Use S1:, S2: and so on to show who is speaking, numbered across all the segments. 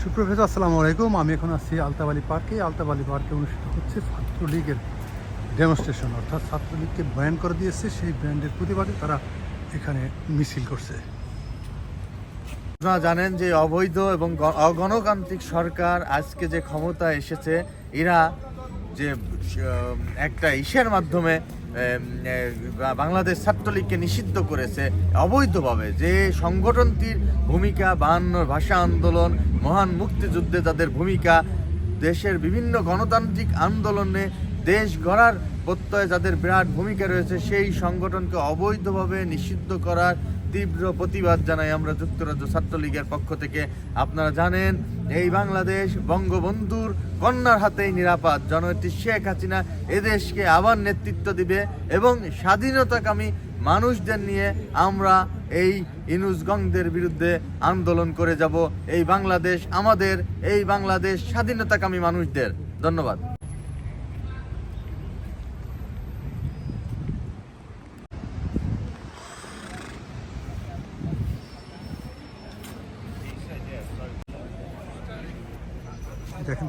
S1: সুপ্রফেসর আসসালামু আলাইকুম। আমি এখন আছি আলতাবালি পার্কে। আলতাবালি পার্কে অনুষ্ঠিত হচ্ছে ছাত্রলীগের ডেমনস্ট্রেশন অর্থাৎ ছাত্রলীগকে ব্যান করে দিয়েছে। সেই ব্যান্ডের প্রতিবাদে তারা এখানে মিছিল করছে।
S2: আপনারা জানেন যে অবৈধ এবং অগণতান্ত্রিক সরকার আজকে যে ক্ষমতা এসেছে, এরা যে একটা ইসের মাধ্যমে বাংলাদেশ ছাত্রলীগকে নিষিদ্ধ করেছে অবৈধভাবে যে সংগঠনটির ভূমিকা বাহান্ন ভাষা আন্দোলন, মহান মুক্তিযুদ্ধে তাদের ভূমিকা, দেশের বিভিন্ন গণতান্ত্রিক আন্দোলনে দেশ গড়ার প্রত্যয়ে যাদের বিরাট ভূমিকা রয়েছে, সেই সংগঠনকে অবৈধভাবে নিষিদ্ধ করার তীব্র প্রতিবাদ জানাই আমরা যুক্তরাজ্য ছাত্রলীগের পক্ষ থেকে। আপনারা জানেন, এই বাংলাদেশ বঙ্গবন্ধুর কন্যার হাতেই নিরাপদ। জননেত্রী শেখ হাসিনা এদেশকে আবার নেতৃত্ব দিবে এবং স্বাধীনতাকামী মানুষদের নিয়ে আমরা এই ইনুসগংদের বিরুদ্ধে আন্দোলন করে যাব। এই বাংলাদেশ আমাদের, এই বাংলাদেশ স্বাধীনতাকামী মানুষদের। ধন্যবাদ।
S1: দেখেন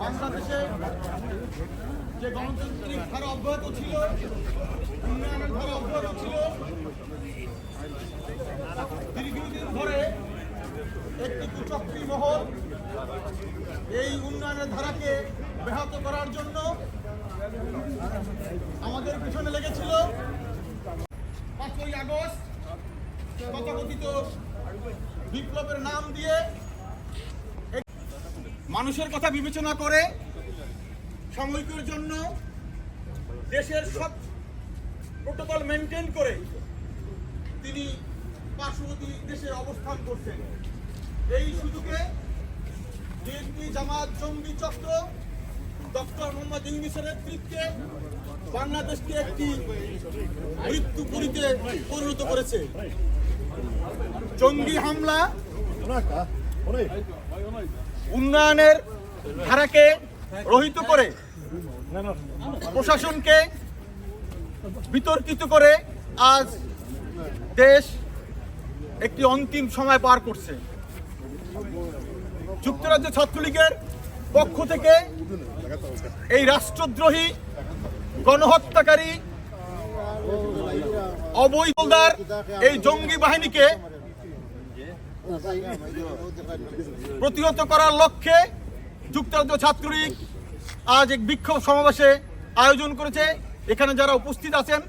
S3: বাংলাদেশে যে গণতান্ত্রিক ধারা অব্যাহত ছিল, উন্নয়নের ধারা অব্যাহত ছিল, দীর্ঘদিন ধরে একটি কুচক্রী মহল এই উন্নয়নের ধারাকে ব্যাহত করার জন্য আমাদের পিছনে লেগেছিল পাঁচই আগস্ট তথাকথিত বিপ্লবের নাম দিয়ে মানুষের কথা বিবেচনা করে সাময়িকের জন্য দেশের সব প্রোটোকল মেনটেন করে তিনি পার্শ্ববর্তী দেশে অবস্থান করছেন। এই সুযোগে বিএনপি জামাত জঙ্গি চক্র ডক্টর মোহাম্মদ ইউনিসের নেতৃত্বে বাংলাদেশকে একটি মৃত্যুপুরীতে পরিণত করেছে। জঙ্গি হামলা, উন্নয়নের ধারাকে রহিত করে প্রশাসনকে বিতর্কিত করে আজ দেশ একটি অন্তিম সময় পার করছে। যুক্তরাজ্য ছাত্রলীগের পক্ষ থেকে এই রাষ্ট্রদ্রোহী, গণহত্যাকারী অবৈধদার এই জঙ্গি বাহিনীকে প্রতিহত করার লক্ষ্যে যুক্তরাজ্য ছাত্রলীগ আজ এক বিক্ষোভ সমাবেশে আয়োজন করেছে। এখানে যারা উপস্থিত আছেন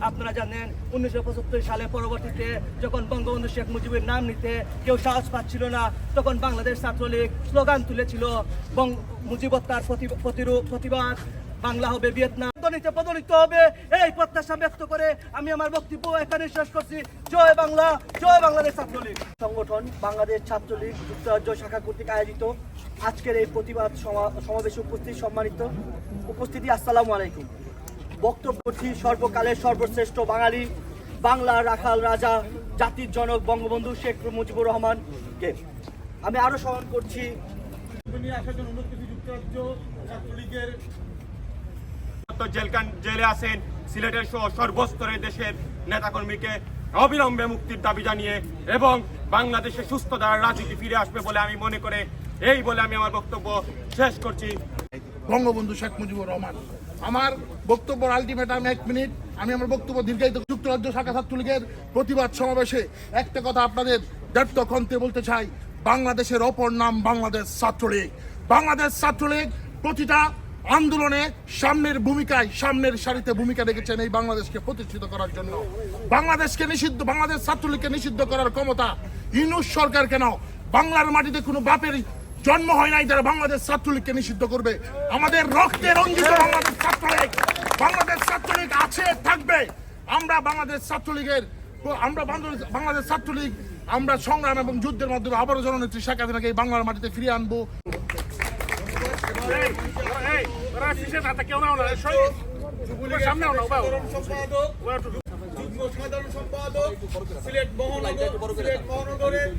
S4: আপনারা জানেন, উনিশশো পঁচাত্তর সালে পরবর্তীতে যখন শেখ মুজিবের নাম নিতে কেউ সাহস পাচ্ছিল না, তখন বাংলাদেশ ছাত্রলীগ স্লোগান তুলেছিল, বং মুজিবত্তার প্রতি- প্রতিরূপ প্রতিবাদ, বাংলা হবে ভিয়েতনাম পদনিতে পদনিত হবে। এই প্রত্যাশা ব্যক্ত করে আমি আমার বক্তব্য এখানে শেষ করছি। জয় বাংলা, জয় বাংলাদেশ ছাত্রলীগ। সংগঠন বাংলাদেশ ছাত্রলীগ যুক্তরাজ্য শাখা কর্তৃক আয়োজিত আজকের এই প্রতিবাদ সমা- সমাবেশে উপস্থিত সম্মানিত উপস্থিতি, আসসালামু আলাইকুম। বক্তব্য করছি সর্বকালের সর্বশ্রেষ্ঠ বাঙালি, বাংলার রাখাল রাজা, জাতির জনক বঙ্গবন্ধু শেখ মুজিবুর রহমানকে। আমি আরও স্মরণ করছি
S3: আসার জন্য যুক্তরাজ্য ছাত্রলীগের
S5: তো জেলকান জেলে আছেন সিলেটের সহ সর্বস্তরের দেশের নেতাকর্মীকে। অবিলম্বে মুক্তির দাবি জানিয়ে এবং বাংলাদেশে সুস্থ ধারার রাজনীতি ফিরে আসবে বলে আমি মনে করে এই বলে আমি আমার বক্তব্য শেষ করছি।
S6: বঙ্গবন্ধু শেখ মুজিবুর রহমান, আমার বক্তব্য আলটিমেটাম এক মিনিট আমি আমার বক্তব্য দীর্ঘায়িত যুক্তরাজ্য শাখা ছাত্রলীগের প্রতিবাদ সমাবেশে একটা কথা আপনাদের কণ্ঠে বলতে চাই, বাংলাদেশের অপর নাম বাংলাদেশ ছাত্রলীগ। বাংলাদেশ ছাত্রলীগ প্রতিটা আন্দোলনে সামনের ভূমিকায়, সামনের সারিতে ভূমিকা রেখেছেন এই বাংলাদেশকে প্রতিষ্ঠিত করার জন্য। বাংলাদেশকে নিষিদ্ধ, বাংলাদেশ ছাত্রলীগকে নিষিদ্ধ করার ক্ষমতা ইউনুস সরকার কেন বাংলার মাটিতে কোনো বাপের জন্ম হয় নাই যারা বাংলাদেশ ছাত্রলীগকে নিষিদ্ধ করবে। আমাদের রক্তের অঙ্গিত বাংলাদেশ ছাত্রলীগ। বাংলাদেশ ছাত্রলীগ আছে, থাকবে। আমরা বাংলাদেশ ছাত্রলীগের, আমরা বাংলাদেশ- ছাত্রলীগ, আমরা সংগ্রাম এবং যুদ্ধের মাধ্যমে আবারও জননেত্রী শেখ হাসিনাকে এই বাংলার মাটিতে ফিরিয়ে আনব।
S3: সম্পাদক সিলেট মহানগর সিলেট মহানগরের